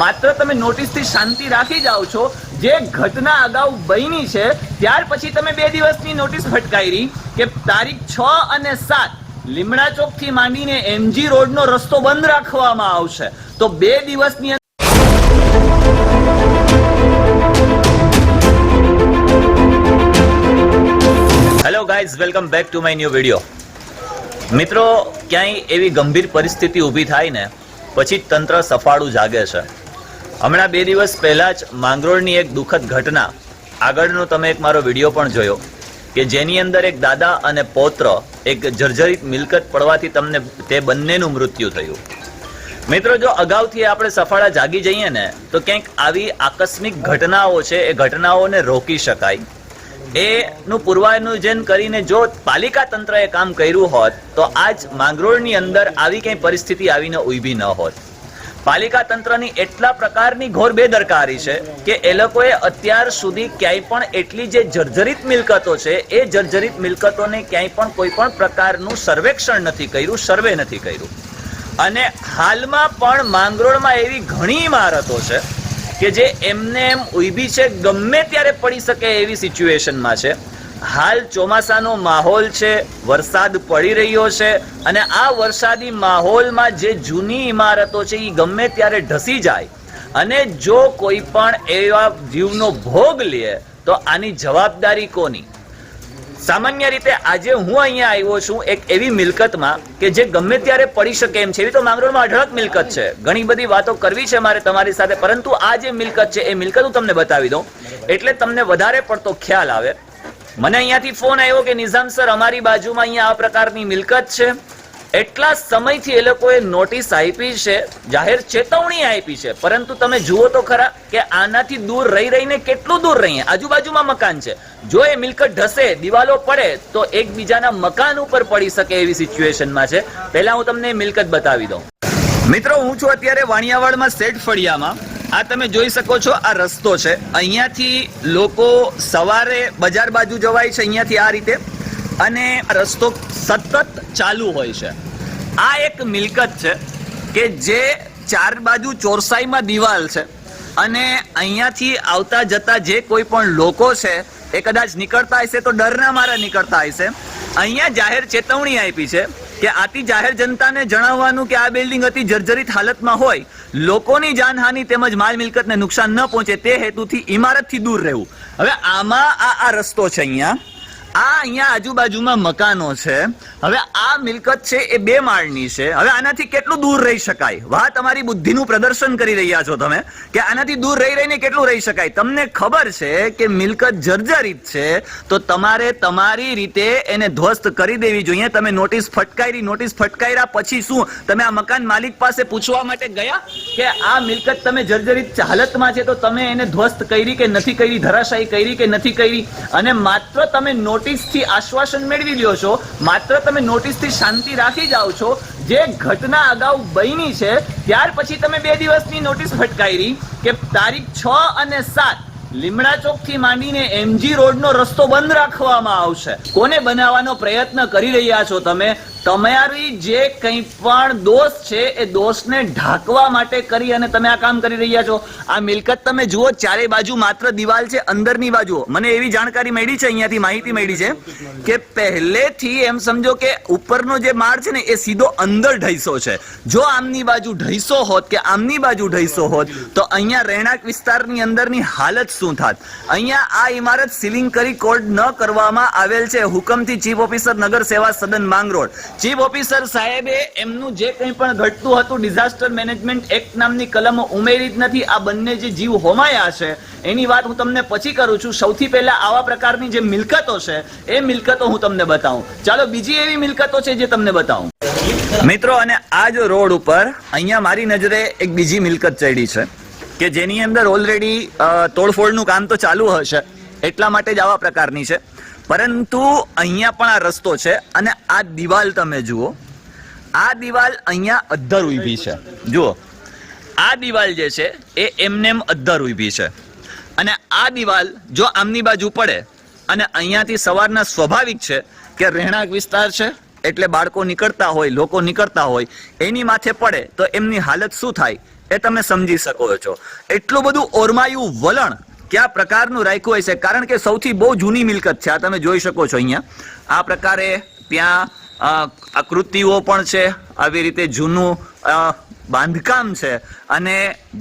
માત્ર તમે નોટિસથી શાંતિ રાખી જાઓ છો. જે ઘટના અગાઉ બની છે, ત્યાર પછી તમે બે દિવસની નોટિસ ફટકારી કે તારીખ છ અને સાત લીમડા ચોકથી માંડીને એમજી રોડનો રસ્તો બંધ રાખવામાં આવશે. તો બે દિવસની hello guys welcome back to my new video મિત્રો, ક્યાંય એવી ગંભીર પરિસ્થિતિ ઊભી થાય ને, પછી તંત્ર સફાળું જાગે છે. હમણાં બે દિવસ પહેલા જ માંગરોળની એક દુઃખદ ઘટના. આગળનો તમે એક મારો વીડિયો પણ જોયો, કે જેની અંદર એક દાદા અને પૌત્ર એક જર્જરિત મિલકત પડવાથી તમને તે બંનેનું મૃત્યુ થયું. મિત્રો, જો અગાઉથી આપણે સફાળા જાગી જઈએ ને, તો ક્યાંક આવી આકસ્મિક ઘટનાઓ છે, એ ઘટનાઓને રોકી શકાય. એનું પૂર્વાનુજન કરીને જો પાલિકા તંત્રએ કામ કર્યું હોત, તો આજ માંગરોળની અંદર આવી કંઈ પરિસ્થિતિ આવીને ઊભી ન હોત. પાલિકા તંત્રની એટલા પ્રકારની ઘોર બેદરકારી છે કે એ લોકોએ અત્યાર સુધી ક્યાંય પણ એટલી જે જર્જરિત મિલકતો છે, એ જર્જરિત મિલકતોને ક્યાંય પણ કોઈ પણ પ્રકારનું સર્વેક્ષણ નથી કર્યું, સર્વે નથી કર્યું. અને હાલમાં પણ માંગરોળમાં એવી ઘણી ઇમારતો છે કે જે એમને એમ ઊભી છે, ગમે ત્યારે પડી શકે એવી સિચ્યુએશનમાં છે. હાલ ચોમાસાનો માહોલ છે, વરસાદ પડી રહ્યો છે અને આ વરસાદી માહોલમાં જે જૂની ઇમારતો છે એ ગમે ત્યારે ઢસી જાય. અને જો કોઈ પણ એવા જીવનો ભોગ લે, તો આની જવાબદારી કોની? સામાન્ય રીતે આજે હું અહીંયા આવ્યો છું એક એવી મિલકતમાં કે જે ગમે ત્યારે પડી શકે એમ છે. એવી તો માંગરોળમાં અઢળક મિલકત છે. ઘણી બધી વાતો કરવી છે મારે તમારી સાથે, પરંતુ આ જે મિલકત છે, એ મિલકત હું તમને બતાવી દઉં. એટલે તમને વધારે પડતો ખ્યાલ આવે. મને અહીંયાથી ફોન આવ્યો કે નિઝામ સર, અમારી બાજુમાં અહીંયા આ પ્રકારની મિલકત છે. એટલા સમયથી એ લોકોએ નોટિસ આપી છે, જાહેર ચેતવણી આપી છે. પરંતુ તમે જુઓ તો ખરા કે આનાથી દૂર રહી રહીને કેટલું દૂર રહીએ? આજુબાજુમાં મકાન છે. જો એ મિલકત ઢસે, દિવાલો પડે, તો એકબીજાના મકાન ઉપર પડી શકે એવી સિચ્યુએશનમાં છે. પહેલા હું તમને મિલકત બતાવી દઉં. મિત્રો, હું છું અત્યારે વાણિયાવાડમાં સેટ ફળિયામાં. આ તમે જોઈ શકો છો, આ રસ્તો છે. અહીંયાથી લોકો સવારે બજાર બાજુ જવાય છે, અહીંયાથી આ રીતે. અને રસ્તો સતત ચાલુ હોય છે. આ એક મિલકત છે કે જે ચાર બાજુ ચોરસાઈમાં દિવાલ છે. અને અહીંયાથી આવતા જતા જે કોઈ પણ લોકો છે, એ કદાચ નીકળતા હશે તો ડરના મારા નીકળતા હશે. અહીંયા જાહેર ચેતવણી આપી છે કે આથી જાહેર જનતાને જણાવવાનું કે આ બિલ્ડિંગ અતિ જર્જરિત હાલતમાં હોય, લોકોની જાનહાનિ તેમજ માલ મિલકતને નુકસાન ન પહોંચે તે હેતુથી ઇમારતથી દૂર રહેવું. હવે આમાં આ આ રસ્તો છે અહીંયા. આ અહીંયા આજુબાજુમાં મકાનો છે. હવે આ મિલકત છે એ બે માળની છે. હવે આનાથી કેટલું દૂર રહી શકાય? વાહ, તમારી બુદ્ધિનું પ્રદર્શન કરી રહ્યા છો તમે. કે આનાથી દૂર રહી રહીને કેટલું રહી શકાય? તમને ખબર છે કે મિલકત જર્જરિત છે, તો તમારે તમારી રીતે એને ધ્વસ્ત કરી દેવી જોઈએ. તમે નોટિસ ફટકારી, નોટિસ ફટકાર્યા પછી શું? તમે આ મકાન માલિક પાસે પૂછવા માટે ગયા કે આ મિલકત તમે જર્જરિત હાલતમાં છે, તો તમે એને ધ્વસ્ત કરી કે નથી કરી, ધરાશાયી કરી કે નથી કરી? અને માત્ર તમે નોટિસથી આશ્વાસન મેળવી લ્યો છો. માત્ર તમે નોટિસથી શાંતિ રાખી જાઓ છો. જે ઘટના અગાઉ બની છે, ત્યાર પછી તમે બે દિવસની નોટિસ ફટકારી કે તારીખ છ અને સાત લીમડા ચોકથી માંડીને એમજી રોડનો રસ્તો બંધ રાખવામાં આવશે. કોને બનાવવાનો પ્રયત્ન કરી રહ્યા છો તમે? તમારી જે કંઈ પણ દોષ છે, એ દોષને ઢાંકવા માટે કરી અને તમે આ કામ કરી રહ્યા છો. આ મિલકત તમે જુઓ ચારે બાજુ માત્ર દિવાલ છે, અંદરની બાજુ મને એવી જાણકારી મળી છે, અહીંયાથી માહિતી મળી છે, કે પહેલેથી એમ સમજો કે ઉપરનો જે માળ છે ને, એ સીધો અંદર ઢૈસો છે. જો આમની બાજુ ઢૈસો હોત કે આમની બાજુ ઢૈસો હોત, તો અહીંયા રહેણાંક વિસ્તારની અંદરની હાલત શું થાત? અહીંયા આ ઇમારત સીલિંગ કરી કોડ ન કરવામાં આવેલ છે. હુકમથી ચીફ ઓફિસર નગર સેવા સદન માંગરોળ. ચીફ ઓફિસર સાહેબે એમનું જે કંઈ પણ ઘટતું હતું, ડિઝાસ્ટર મેનેજમેન્ટ એક્ટ નામની કલમો ઉમેરી જ નથી. આ બંને જે જીવ હોમાયા છે, એની વાત હું તમને પછી કરું છું. સૌથી પહેલા આવા પ્રકારની જે મિલકતો છે, એ મિલકતો હું તમને બતાવું. ચાલો, બીજી એવી મિલકતો છે જે તમને બતાવું. મિત્રો, અને આ જ રોડ ઉપર, અહીંયા મારી નજરે એક બીજી મિલકત ચડી છે, કે જેની અંદર ઓલરેડી તોડફોડનું કામ તો ચાલુ હશે. એટલા માટે જ આવા પ્રકારની છે. પરંતુ અહીંયા પણ આ રસ્તો છે અને આ દિવાલ તમે જુઓ. આ દિવાલ અહીંયા અદ્ધર ઊભી છે. જુઓ. આ દિવાલ જે છે એ એમનેમ અદ્ધર ઊભી છે. અને આ દિવાલ જો આમની બાજુ પડે અને અહીંયાથી સવારના સ્વાભાવિક છે કે રહેણાંક વિસ્તાર છે, એટલે બાળકો નીકળતા હોય, લોકો નીકળતા હોય, એની માથે પડે તો એમની હાલત શું થાય એ તમે સમજી શકો છો. એટલું બધું ઓરમાયું વલણ કયા પ્રકારનું રાખ્યું છે? કારણ કે સૌથી બહુ જૂની મિલકત છે. આ તમે જોઈ શકો છો અહીંયા. આ પ્રકારે ત્યાં આકૃતિઓ પણ છે. આવી રીતે જૂનું બાંધકામ છે. અને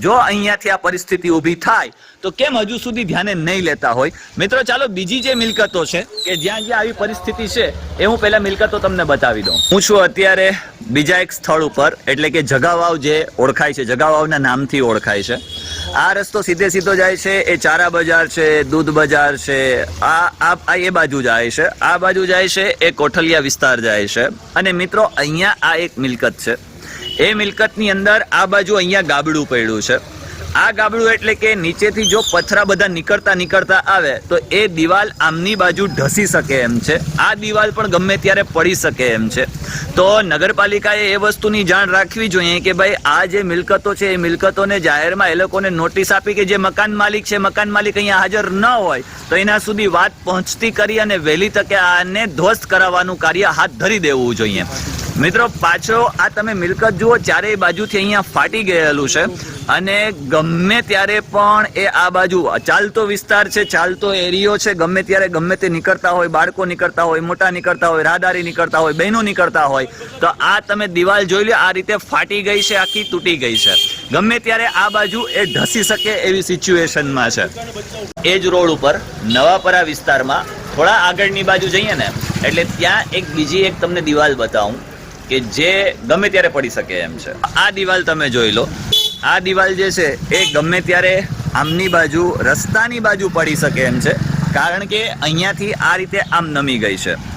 જો અહીંયાથી આ પરિસ્થિતિ ઊભી થાય, તો કેમ હજુ સુધી ધ્યાને નહીં લેતા હોય? મિત્રો, ચાલો બીજી જે મિલકતો છે, કે જ્યાં જ્યાં આવી પરિસ્થિતિ છે, એ હું પહેલા મિલકતો તમને બતાવી દઉં. હું છું અત્યારે બીજા એક સ્થળ ઉપર, એટલે કે જગાવાવ જે ઓળખાય છે, જગાવાવના નામથી ઓળખાય છે. આ રસ્તો સીધે સીધો જાય છે, એ ચારા બજાર છે, દૂધ બજાર છે, આ આ એ બાજુ જાય છે, આ બાજુ જાય છે, એ કોઠલિયા વિસ્તાર જાય છે. અને મિત્રો, અહીંયા આ એક મિલકત છે. એ મિલકતની અંદર આ બાજુ અહીંયા ગાબડું પડ્યું છે. આ ગાબડું એટલે કે નીચેથી જો પથરા બધા નીકળતા નીકળતા આવે, તો એ દિવાલ આમની બાજુ ઢસી શકે એમ છે. આ દિવાલ પણ ગમે ત્યારે પડી શકે એમ છે. તો નગરપાલિકાએ એ વસ્તુની જાણ રાખવી જોઈએ કે ભાઈ, આ જે મિલકતો છે, એ મિલકતોને જાહેરમાં એ લોકોને નોટિસ આપી કે જે મકાન માલિક છે, મકાન માલિક અહીંયા હાજર ન હોય, તો એના સુધી વાત પહોંચતી કરી અને વહેલી તકે આને ધ્વસ્ત કરાવવાનું કાર્ય હાથ ધરી દેવું જોઈએ. મિત્રો, પાછો આ તમે મિલકત જુઓ ચારેય બાજુથી અહીંયા ફાટી ગયેલું છે. અને ગમે ત્યારે પણ એ આ બાજુ ચાલતો વિસ્તાર છે, ચાલતો એરિયો છે, ગમે ત્યારે ગમે તે નીકળતા હોય, બાળકો નીકળતા હોય, મોટા નીકળતા હોય, રાહદારી નીકળતા હોય, બહેનો નીકળતા હોય, તો આ તમે દિવાલ જોઈ લો, આ રીતે ફાટી ગઈ છે, આખી તૂટી ગઈ છે. ગમે ત્યારે આ બાજુ એ ઢસી શકે એવી સિચ્યુએશનમાં છે. એ જ રોડ ઉપર નવાપરા વિસ્તારમાં થોડા આગળની બાજુ જઈએ ને, એટલે ત્યાં એક બીજી એક તમને દિવાલ બતાવું. કે જે ગમે ત્યારે પડી શકે એમ છે. આ દિવાલ તમે જોઈ લો. આ દિવાલ જે છે, એ ગમે ત્યારે આમની બાજુ, રસ્તાની બાજુ પડી શકે એમ છે. કારણ કે અહીંયાથી આ રીતે આમ નમી ગઈ છે.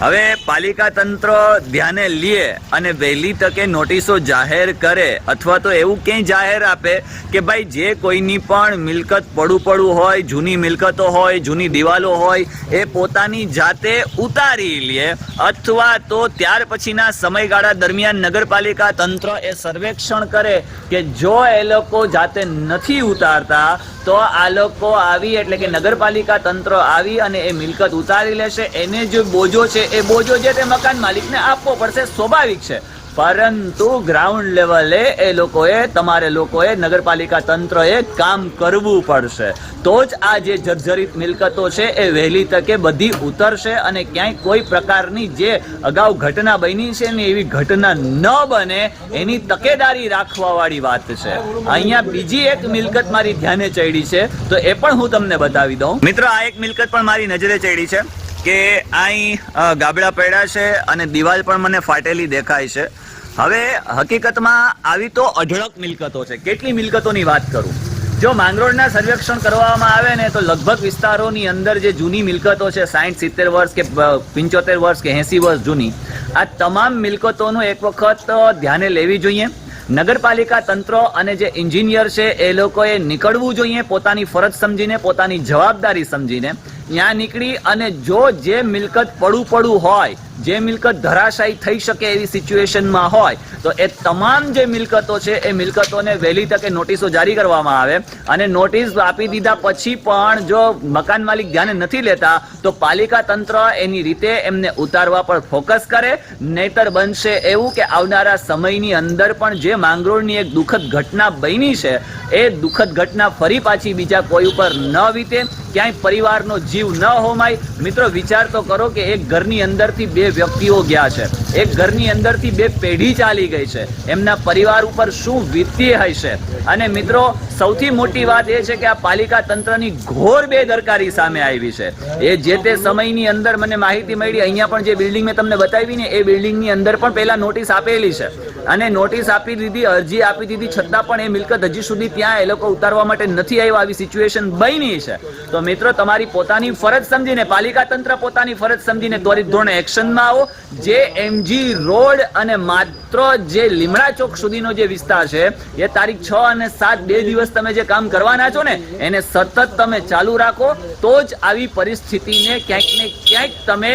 હવે પાલિકા તંત્ર ધ્યાને લે અને વહેલી તકે નોટિસો જાહેર કરે અથવા તો એવું ક્યાંય જાહેર આપે કે ભાઈ જે કોઈની પણ મિલકત પડું પડું હોય, જૂની મિલકતો હોય, જૂની દિવાલો હોય, એ પોતાની જાતે ઉતારી લે અથવા તો ત્યાર પછીના સમયગાળા દરમિયાન નગરપાલિકા તંત્ર એ સર્વેક્ષણ કરે કે જો એ લોકો જાતે નથી ઉતારતા, તો આ લોકો આવી એટલે કે નગરપાલિકા તંત્ર આવી અને એ મિલકત ઉતારી લેશે. એને જે બોજો છે એ બોજો જે તે મકાન માલિકને આપવો પડશે સ્વાભાવિક છે. પરંતુ ગ્રાઉન્ડ લેવલે એ લોકોએ, તમારે લોકોએ, નગરપાલિકા તંત્રએ કામ કરવું પડશે. તો જ આ જે જર્જરિત મિલકતો છે એ વહેલી તકે બધી ઉતરશે અને ક્યાંય કોઈ પ્રકારની જે અગાઉ ઘટના બની છે ને એવી ઘટના ન બને, એની તકેદારી રાખવાવાળી વાત છે. અહીંયા બીજી એક મિલકત મારી ધ્યાને ચડી છે, તો એ પણ હું તમને બતાવી દઉં. મિત્રો, આ એક મિલકત પણ મારી નજરે ચડી છે. કે અહીં ગાબડા પડ્યા છે અને દિવાલ પણ મને ફાટેલી દેખાય છે. હવે હકીકતમાં આવી તો અઢળક મિલકતો છે. કેટલી મિલકતોની વાત કરું? જો માંગરોળના સર્વેક્ષણ કરવામાં આવે ને તો લગભગ વિસ્તારોની અંદર જે જૂની મિલકતો છે સાઠ સિત્તેર વર્ષ કે પંચોતેર વર્ષ કે, એંસી વર્ષ જૂની, આ તમામ મિલકતોનું એક વખત ધ્યાને લેવી જોઈએ. નગરપાલિકા તંત્ર અને જે એન્જિનિયર છે, એ લોકોએ નીકળવું જોઈએ, પોતાની ફરજ સમજીને, પોતાની જવાબદારી સમજીને. ત્યાં નીકળી અને જો જે મિલકત પડું પડું હોય જે મિલકત ધરાશાયી થઈ શકે એવી સિચ્યુએશનમાં હોય, તો એ તમામ જે મિલકતો છે, એ મિલકતોને વહેલી તકે નોટિસો જારી કરવામાં આવે. અને નોટિસ આપી દીધા પછી પણ જો મકાન માલિક ધ્યાને નથી લેતા, તો પાલિકા તંત્ર એની રીતે એમને ઉતારવા પર ફોકસ કરે. નહીતર બનશે એવું કે આવનારા સમયની અંદર પણ જે માંગરોળની એક દુઃખદ ઘટના બની છે, એ દુઃખદ ઘટના ફરી પાછી બીજા કોઈ ઉપર ન વીતે, ક્યાંય પરિવારનો જીવ ન હોમાય. મિત્રો, વિચાર તો કરો કે એક ઘરની અંદરથી બે વ્યક્તિઓ ગયા છે. એક ઘરની અંદરથી બે પેઢી ચાલી ગઈ છે. એમના પરિવાર ઉપર શું વીતી હશે? અને મિત્રો, સૌથી મોટી વાત એ છે કે આ પાલિકા તંત્રની ઘોર બેદરકારી સામે આવી છે. એ જે તે સમયની અંદર મને માહિતી મળી, અહીંયા પણ જે બિલ્ડિંગ મેં તમને બતાવી ને એ બિલ્ડિંગની અંદર પણ પહેલા નોટિસ આપેલી છે. અને નોટિસ આપી દીધી, અરજી આપી દીધી, છતાં પણ એ મિલકત હજી સુધી ત્યાં એ લોકો ઉતારવા માટે નથી આવ્યા. આવી સિચ્યુએશન બની છે. તો મિત્રો, તમારી પોતાની ફરજ સમજીને, પાલિકા તંત્ર પોતાની ફરજ સમજીને ત્વરિત ધોરણે આવો જે એમજી રોડ અને માત્ર જે લીમડા ચોક સુધીનો જે વિસ્તાર છે, એ તારીખ છ અને સાત બે દિવસ તમે જે કામ કરવાના છો ને, એને સતત તમે ચાલુ રાખો, તો જ આવી પરિસ્થિતિને ક્યાંક ને ક્યાંક તમે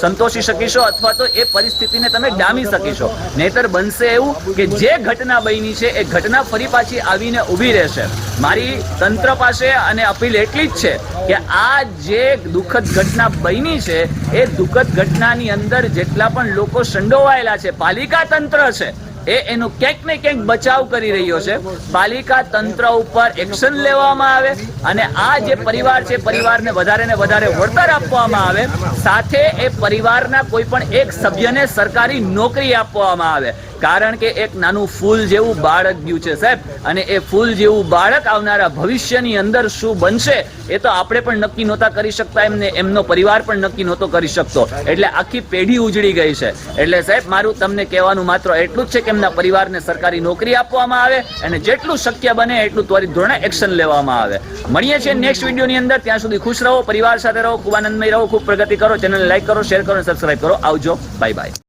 સંતોષી શકીશો અથવા તો એ પરિસ્થિતિને તમે ડામી શકીશો. નહીતર બનશે એવું કે જે ઘટના બની છે, એ ઘટના ફરી પાછી આવીને ઊભી રહેશે. મારી તંત્ર પાસે અને અપીલ એટલી જ છે કે આ જે દુઃખદ ઘટના બની છે, એ દુઃખદ ઘટનાની અંદર જેટલા પણ લોકો સંડોવાયેલા છે, પાલિકા તંત્ર છે, એ એનો ક્યાંક ને ક્યાંક બચાવ કરી રહ્યો છે. પાલિકા તંત્ર ઉપર એક્શન લેવામાં આવે અને આ જે પરિવાર છે, પરિવારને વધારે ને વધારે વળતર આપવામાં આવે. સાથે એ પરિવારના કોઈ પણ એક સભ્યને સરકારી નોકરી આપવામાં આવે. કારણ કે એક નાનું ફૂલ જેવું બાળક ગયું છે, સાહેબ. અને એ ફૂલ જેવું બાળક આવનારા ભવિષ્યની અંદર શું બનશે એ તો આપણે પણ નક્કી નહોતા કરી શકતા, એમને, એમનો પરિવાર પણ નક્કી નહોતો કરી શકતો. એટલે આખી પેઢી ઉજળી ગઈ છે. એટલે સાહેબ, મારું તમને કહેવાનું માત્ર એટલું જ છે કે એમના પરિવારને સરકારી નોકરી આપવામાં આવે અને જેટલું શક્ય બને એટલું ત્વરિત ધોરણે એક્શન લેવામાં આવે. મળીએ છીએ નેક્સ્ટ વિડીયોની અંદર. ત્યાં સુધી ખુશ રહો, પરિવાર સાથે રહો, ખૂબ આનંદમય રહો, ખૂબ પ્રગતિ કરો. ચેનલ લાઈક કરો, શેર કરો અને સબસ્ક્રાઈબ કરો. આવજો. Bye bye